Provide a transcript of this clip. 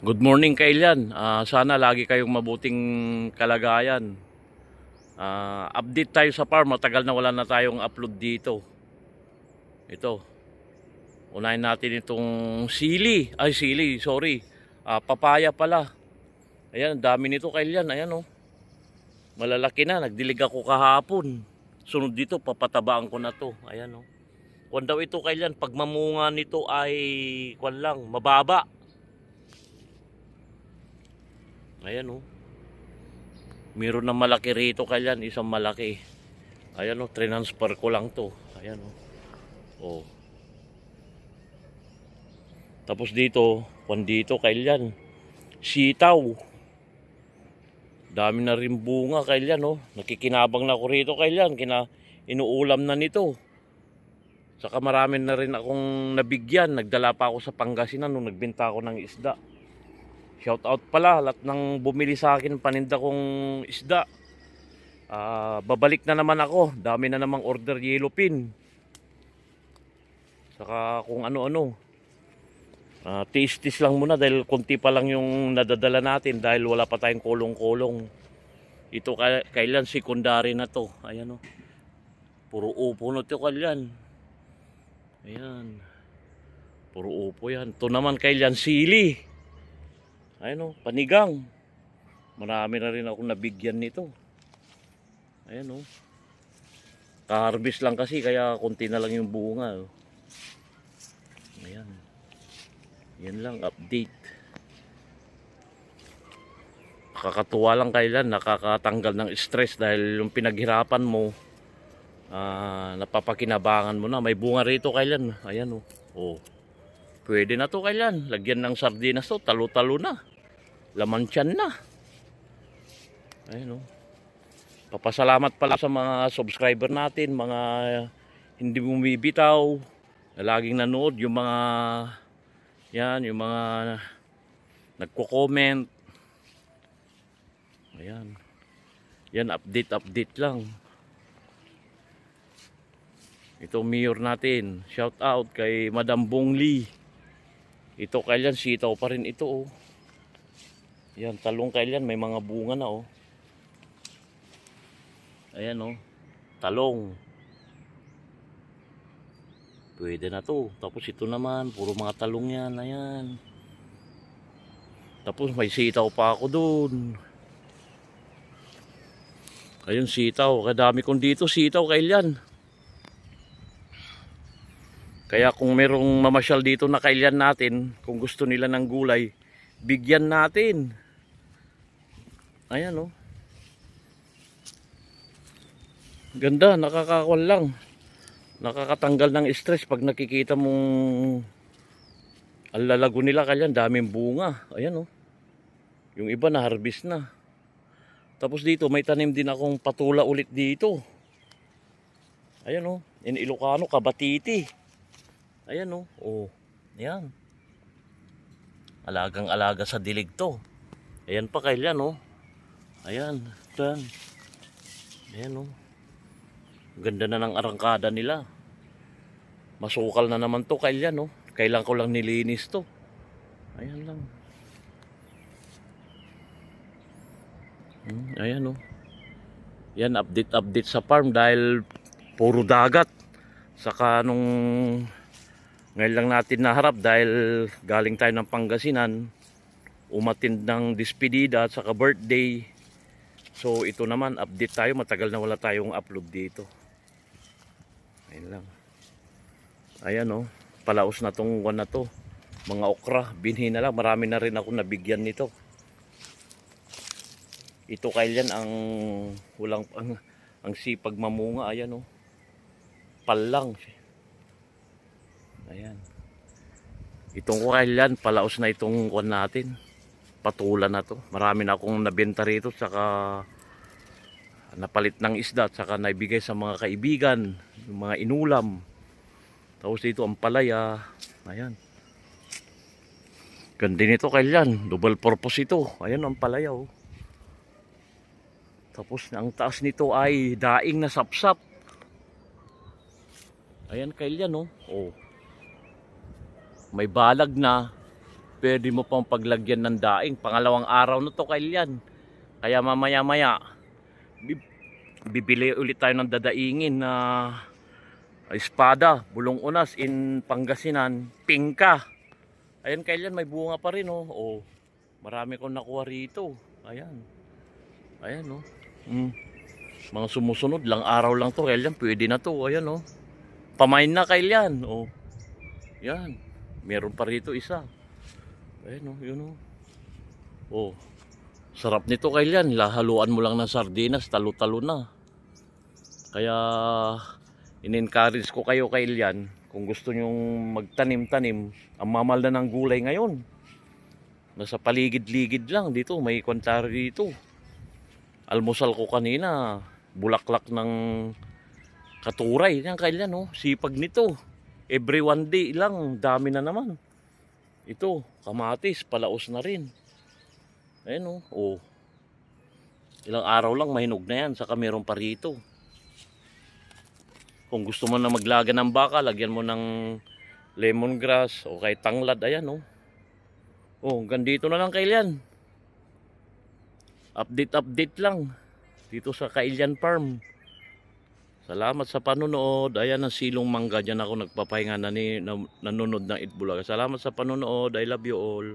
Good morning Kailan. Ah, sana lagi kayong mabuting kalagayan. Ah, update tayo sa farm. Matagal na wala na tayong upload dito. Ito. Unahin natin itong sili. Ay, sili. Sorry. Ah, papaya pala. Ayan, dami nito Kailan. Ayan oh. Malalaki na. Nagdilig ako kahapon. Sunod dito, papatabaan ko na to. Ayan oh. Kwan daw ito Kailan. Pag mamunga nito ay, kwan lang, mababa. Ayan oh. Meron na malaki rito kailan, isang malaki. Ayan oh, transfer ko lang to. Ayan oh. Oh. Tapos dito, kwan dito kailan. Sitaw. Dami na rin bunga kailan oh. Nakikinabang na ako rito kailan, kina inuulam na nito. Saka marami na rin akong nabigyan. Nagdala pa ako sa Pangasinan nung nagbenta ako ng isda. Shout out pala lahat ng bumili sa akin paninda kong isda. Ah, babalik na naman ako. Dami na namang order yellow pin. Saka kung ano-ano. Ah, tis-tis lang muna dahil konti pa lang yung nadadala natin dahil wala pa tayong kulong-kulong. Ito ka- kailan secondary na to. Ayan oh. Puro upo na to kailan. Ayan. Puro upo yan. Ito naman kailan sili. Ayan o, panigang. Marami na rin ako nabigyan nito. Ayan o. Ka-harvest lang kasi kaya konti na lang yung bunga. Oh. Ayan. Yan lang, update. Kakatuwa lang kailan, nakakatanggal ng stress dahil yung pinaghirapan mo, ah, napapakinabangan mo na. May bunga rito kailan. Ayan o. Oh. Pwede na to kailan. Lagyan ng sardinas to, talo-talo na. Laman tiyan na. Ayun oh. Papasalamat pala sa mga subscriber natin, mga hindi bumibitaw, na laging nanood, yung mga yan, yung mga nagko-comment. Ayan. Yan, update, update lang. Ito mayor natin. Shout out kay Madam Bong Lee. Ito kailan sitaw pa rin ito oh. Yan, talong kailan may mga bunga na oh. Ayan oh. Talong. Pwede na to. Tapos ito naman, puro mga talong yan. Ayan. Tapos may sitaw pa ako doon. Ayun sitaw. Kadami kong dito sitaw kailan. Kaya kung merong mamasyal dito na kailan natin, kung gusto nila ng gulay, bigyan natin. Ayan oh. Ganda, nakakakwan lang. Nakakatanggal ng stress pag nakikita mong ang lalago nila kailan, daming bunga. Ayan oh. Yung iba na harvest na. Tapos dito may tanim din akong patula ulit dito. Ayan oh. In Ilocano, Kabatiti. Ayan oh. Oh. Ayan. Alagang-alaga sa dilig to. Ayan pa kailan oh. Ayan. Ayan. Ayan oh. Ganda na ng arangkada nila. Masukal na naman to kailan oh. Kailan ko lang nilinis to. Ayan lang. Hmm, ayan oh. Yan update update sa farm dahil puro dagat. Saka nung ngayon lang natin naharap dahil galing tayo ng Pangasinan, umatin ng despedida at saka birthday. So ito naman, update tayo. Matagal na wala tayong upload dito. Ayun lang. Ayan oh, palaos na tong one na to. Mga okra, binhi na lang. Marami na rin ako nabigyan nito. Ito kailan ang walang ang, ang sipag mamunga. Ayan oh. Palang. Ayan. Itong kailan, palaos na itong kwan natin. Patula na to. Marami na akong nabenta rito. Saka napalit ng isda. Saka naibigay sa mga kaibigan. Yung mga inulam. Tapos dito ang palaya. Ayan. Ganda nito kailan. Double purpose ito. Ayan ang palaya oh. Tapos ang taas nito ay daing na sapsap. Ayan kailan oh. Oh. May balag na. Pwede mo pang paglagyan ng daing. Pangalawang araw na to Kailyan. Kaya mamaya maya, bi- bibili ulit tayo ng dadaingin na espada, bulong unas in Pangasinan, pingka. Ayan Kailyan, may bunga pa rin oh. oh marami kong nakuha rito. Ayan. Ayan oh. Mm. Mga sumusunod lang araw lang to, Kailyan, pwede na to. Ayan oh. Pamain na Kailyan. Oh. Yan. Meron pa rito isa. Ayan oh, yun oh. Oh. Sarap nito Kailyan. Lahaluan mo lang ng sardinas, talo-talo na. Kaya in-encourage ko kayo Kailyan kung gusto nyong magtanim-tanim, ang mamal na ng gulay ngayon. Nasa paligid-ligid lang dito, may kwantari dito. Almusal ko kanina, bulaklak ng katuray. Yan Kailyan oh, sipag nito. Every one day lang, dami na naman. Ito, kamatis, palaos na rin. Ayan oh. oh. Ilang araw lang mahinog na yan, saka meron pa rito. Kung gusto mo na maglaga ng baka, lagyan mo ng lemongrass o kay tanglad, ayan oh. Oh, hanggang dito na lang Kailian. Update update lang dito sa Kailian Farm. Salamat sa panonood. Ayan ang silong mangga. Diyan ako nagpapahinga na ni, na, nanonood ng Itbulaga. Salamat sa panonood. I love you all.